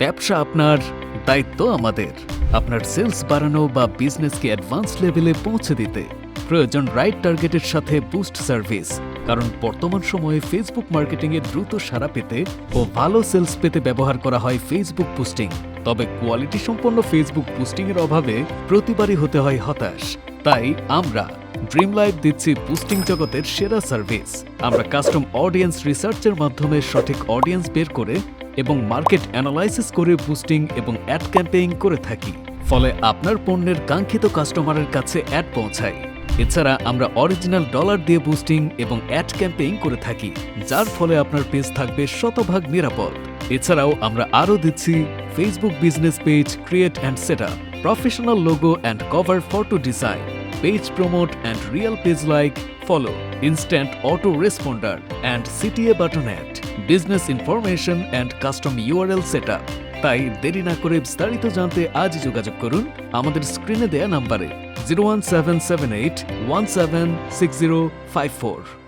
ব্যবসা আপনার দায়িত্ব আমাদের। আপনার সেলস বাড়ানো বা বিজনেসকে অ্যাডভান্স লেভেলে পৌঁছে দিতে প্রয়োজন রাইট টার্গেটের সাথে বুস্ট সার্ভিস কারণ বর্তমান সময়ে ফেসবুক মার্কেটিংয়ে দ্রুত সাড়া পেতে ও ভালো সেলস পেতে ব্যবহার করা হয় ফেসবুক পোস্টিং তবে কোয়ালিটি সম্পন্ন ফেসবুক বুস্টিংয়ের অভাবে প্রতিবারই হতে হয় হতাশ। তাই আমরা ড্রিম লাইফ দিচ্ছি বুস্টিং জগতের সেরা সার্ভিস আমরা কাস্টম অডিয়েন্স রিসার্চের মাধ্যমে সঠিক অডিয়েন্স বের করে এবং মার্কেট অ্যানালাইসিস করে বুস্টিং এবং অ্যাড ক্যাম্পেইন করে থাকি। ফলে আপনার পণ্যের কাঙ্ক্ষিত কাস্টমারের কাছে অ্যাড পৌঁছায়। এছাড়া আমরা অরিজিনাল ডলার দিয়ে বুস্টিং এবং অ্যাড ক্যাম্পেইন করে থাকি, যার ফলে আপনার পেজ থাকবে শতভাগ নিরাপদ। এছাড়াও আমরা আরও দিচ্ছি Facebook business page create and set professional logo and cover photo design page promote and real page like follow instant auto responder responder and cta buttonet business information and custom URL set তাই দেরি না করে বিস্তারিত জানতে আজই যোগাযোগ করুন আমাদের স্ক্রিনে দেয়া নাম্বারে zero one seven seven eight one seven six zero five four